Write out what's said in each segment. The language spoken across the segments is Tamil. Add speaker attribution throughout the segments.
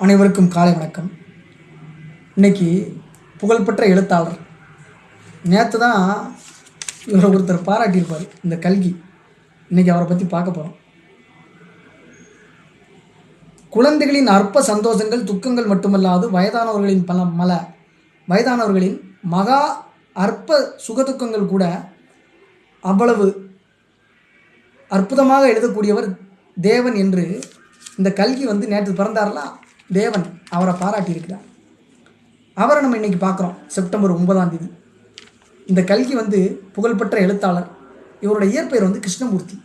Speaker 1: அனைவருக்கும் காலை வணக்கம். இன்னைக்கு புகழ்பெற்ற எழுத்தாளர். நேற்று தான் இவரை ஒருத்தர் பாராட்டியிருப்பார் இந்த கல்கி. இன்னைக்கு அவரை பற்றி பார்க்க போகிறோம் குழந்தைகளின் அற்ப சந்தோஷங்கள் துக்கங்கள் மட்டுமல்லாது வயதானவர்களின் பல மல வயதானவர்களின் மகா அற்ப சுகதுக்கங்கள் கூட அவ்வளவு அற்புதமாக எழுதக்கூடியவர் தேவன் என்று இந்த கல்கி வந்து நேற்று பிறந்தார்லாம் தேவன் அவரை பாராட்டியிருக்கிறார். அவரை நம்ம இன்னைக்கு பார்க்குறோம். செப்டம்பர் ஒன்பதாம் தேதி. இந்த கல்கி வந்து புகழ்பெற்ற எழுத்தாளர். இவரோட இயற்பெயர் வந்து கிருஷ்ணமூர்த்தி.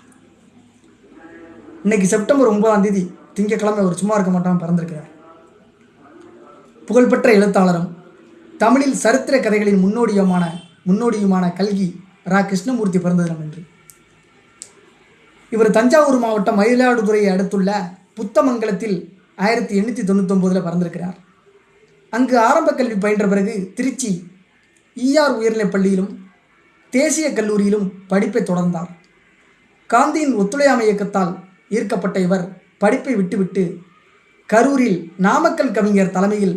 Speaker 1: இன்னைக்கு செப்டம்பர் ஒன்பதாம் தேதி திங்கக்கிழமை அவர் சும்மா இருக்க மாட்டான் பிறந்திருக்கிறார். புகழ்பெற்ற எழுத்தாளரும் தமிழில் சரித்திர கதைகளின் முன்னோடியுமான முன்னோடியுமான கல்கி ரா கிருஷ்ணமூர்த்தி பிறந்த தினம் என்று இவர் தஞ்சாவூர் மாவட்டம் மயிலாடுதுறையை அடுத்துள்ள புத்தமங்கலத்தில் ஆயிரத்தி எண்ணூற்றி தொண்ணூத்தொம்போதில் பிறந்திருக்கிறார். அங்கு ஆரம்ப கல்வி பயின்ற பிறகு திருச்சி ஈஆர் உயர்நிலைப் பள்ளியிலும் தேசிய கல்லூரியிலும் படிப்பை தொடர்ந்தார். காந்தியின் ஒத்துழையாமை இயக்கத்தால் ஈர்க்கப்பட்ட இவர் படிப்பை விட்டுவிட்டு கரூரில் நாமக்கல் கவிஞர் தலைமையில்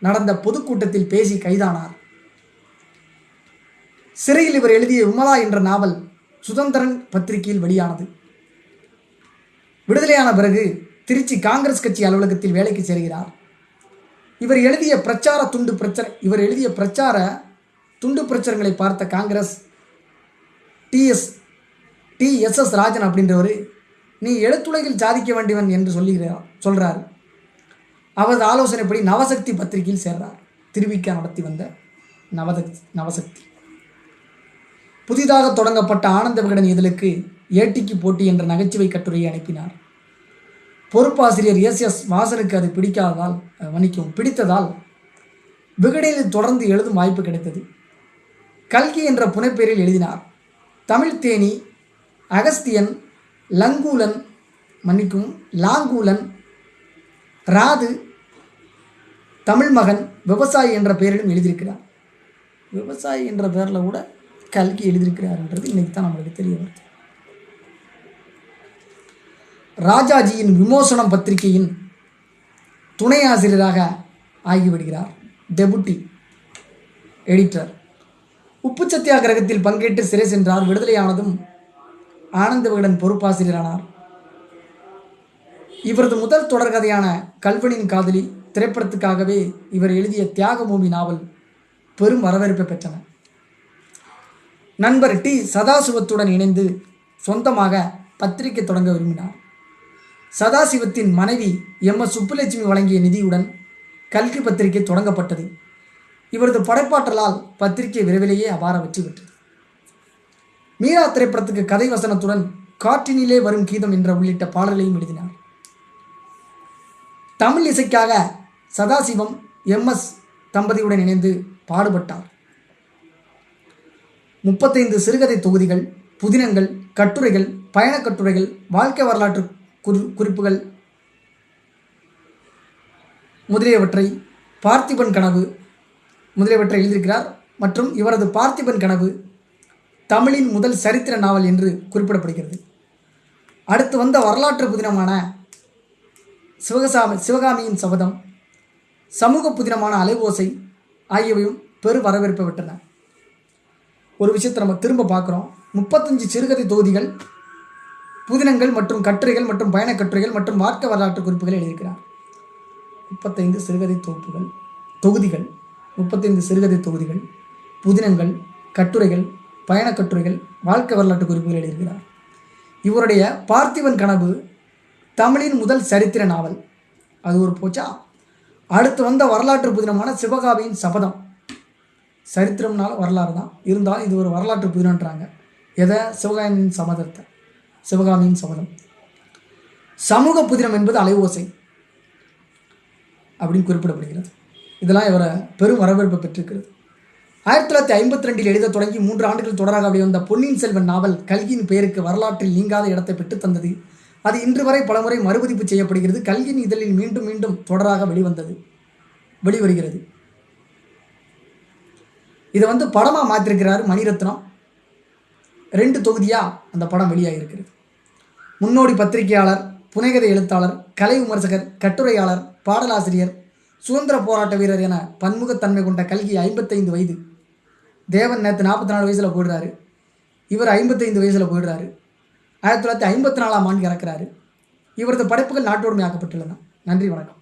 Speaker 1: நடந்த பொதுக்கூட்டத்தில் பேசி கைதானார். சிறையில் இவர் எழுதிய விமலா என்ற நாவல் சுதந்திரன் பத்திரிகையில் வெளியானது. விடுதலையான பிறகு திருச்சி காங்கிரஸ் கட்சி அலுவலகத்தில் வேலைக்கு சேர்கிறார். இவர் எழுதிய பிரச்சார துண்டு பிரச்சனை இவர் எழுதிய பிரச்சார துண்டு பிரச்சனைகளை பார்த்த Congress T S T S S Rajan அப்படின்றவர் நீ எழுத்துலகில் சாதிக்க வேண்டியவன் என்று சொல்லுகிறார் சொல்கிறார் அவரது ஆலோசனைப்படி நவசக்தி பத்திரிகையில் சேர்றார். திருவிக்கா நடத்தி வந்த நவதக் நவசக்தி. புதிதாக தொடங்கப்பட்ட ஆனந்த விகடன் இதழுக்கு ஏட்டிக்கு போட்டி என்ற நகைச்சுவை கட்டுரையை அனுப்பினார். பொறுப்பாசிரியர் எஸ் எஸ் வாசனுக்கு அது பிடிக்காததால் மன்னிக்கும் மன்னிக்கவும் பிடித்ததால் விகடனில் தொடர்ந்து எழுதும் வாய்ப்பு கிடைத்தது. கல்கி என்ற புனைப்பெயரில் எழுதினார் தமிழ் தேனி அகஸ்தியன் லங்கூலன் மன்னிக்கும் லாங்கூலன் ராது தமிழ் மகன் விவசாயி என்ற பெயரிலும் எழுதியிருக்கிறார். விவசாயி என்ற பெயரில் கூட கல்கி எழுதியிருக்கிறார்ன்றது இன்றைக்கி தான் நம்மளுக்கு தெரிய வருது. ராஜாஜியின் விமோசனம் பத்திரிகையின் துணை ஆசிரியராக ஆகிவிடுகிறார் டெபுட்டி எடிட்டர். உப்பு சத்தியாகிரகத்தில் பங்கேற்று சிறை சென்றார். விடுதலையானதும் ஆனந்த விகடன் பொறுப்பாசிரியரானார். இவரது முதல் தொடர்கதையான கல்வனின் காதலி திரைப்படத்துக்காகவே இவர் எழுதிய தியாகபூமி நாவல் பெரும் வரவேற்பை பெற்றன. நண்பர் டி சதாசிவத்துடன் இணைந்து சொந்தமாக பத்திரிகை தொடங்க விரும்பினார். சதாசிவத்தின் மனைவி எம் எஸ் சுப்புலட்சுமி வழங்கிய நிதியுடன் கல்கி பத்திரிகை தொடங்கப்பட்டது. இவரது படைப்பாற்றலால் பத்திரிகை விரைவிலேயே அபார வெற்றி பெற்றது. மீரா திரைப்படத்துக்கு கதை வசனத்துடன் காற்றினிலே வரும் கீதம் என்ற உள்ளிட்ட பாடல்களையும் எழுதினார். தமிழ் இசைக்காக சதாசிவம் எம் எஸ் தம்பதியுடன் இணைந்து பாடுபட்டார். முப்பத்தைந்து சிறுகதை தொகுதிகள் புதினங்கள் கட்டுரைகள் பயணக் கட்டுரைகள் வாழ்க்கை வரலாற்று குறி குறிப்புகள். முதலியவற்றை பார்த்திபன் கனவு முதலியவற்றை எழுதியிருக்கிறார் மற்றும் இவரது பார்த்திபன் கனவு தமிழின் முதல் சரித்திர நாவல் என்று குறிப்பிடப்படுகிறது. அடுத்து வந்த வரலாற்று புதினமான சிவகசாமி சிவகாமியின் சபதம் சமூக புதினமான அலைவோசை ஆகியவையும் பெரு வரவேற்பை விட்டன ஒரு விஷயத்தை நம்ம திரும்ப பார்க்குறோம். முப்பத்தஞ்சு சிறுகதை தொகுதிகள் புதினங்கள் மற்றும் கட்டுரைகள் மற்றும் பயணக் கட்டுரைகள் மற்றும் வாழ்க்கை வரலாற்று குறிப்புகள் எழுதியிருக்கிறார். முப்பத்தைந்து சிறுகதை தொகுப்புகள் தொகுதிகள் முப்பத்தைந்து சிறுகதை தொகுதிகள் புதினங்கள் கட்டுரைகள் பயணக் கட்டுரைகள் வாழ்க்கை வரலாற்று குறிப்புகள் எழுதியிருக்கிறார். இவருடைய பார்த்திபன் கனவு தமிழின் முதல் சரித்திர நாவல். அது ஒரு போச்சா? அடுத்து வந்த வரலாற்று புதினமான சிவகாவியின் சபதம். சரித்திரம்னால வரலாறு தான். இருந்தாலும் இது ஒரு வரலாற்று புதினன்றாங்க எதை? சிவகாமியின் சபதத்தை சிவகாமியின் சபதம் சமூக புதினம் என்பது அலைவோசை அப்படின்னு குறிப்பிடப்படுகிறது. இதெல்லாம் இவரை பெரும் வரவேற்பு பெற்றிருக்கிறது. ஆயிரத்தி தொள்ளாயிரத்தி ஐம்பத்தி ரெண்டில் எழுத தொடங்கி மூன்று ஆண்டுகள் தொடராக வெளிவந்த பொன்னியின் செல்வன் நாவல் கல்கியின் பெயருக்கு வரலாற்றில் நீங்காத இடத்தை பெற்று தந்தது. அது இன்று வரை பலமுறை மறுபதிப்பு செய்யப்படுகிறது. கல்கியின் இதழில் மீண்டும் மீண்டும் தொடராக வெளிவந்தது வெளிவருகிறது. இதை வந்து படமாக மாற்றிருக்கிறார் மணிரத்னம். ரெண்டு தொகுதியாக அந்த படம் வெளியாகிருக்கிறது முன்னோடி பத்திரிகையாளர் புனைகதை எழுத்தாளர் கலை விமர்சகர் கட்டுரையாளர் பாடலாசிரியர் சுதந்திர போராட்ட வீரர் என பன்முகத்தன்மை கொண்ட கல்கி ஐம்பத்தைந்து வயது. தேவன் நேற்று நாற்பத்தி நாலு வயசில் போயிடுறாரு இவர் ஐம்பத்தைந்து வயசில் போயிடுறாரு ஆயிரத்தி தொள்ளாயிரத்தி ஐம்பத்தி நாலாம் ஆண்டு இறக்குறாரு. இவரது படைப்புகள் நாட்டோடுமையாக்கப்பட்டுள்ளன நன்றி வணக்கம்.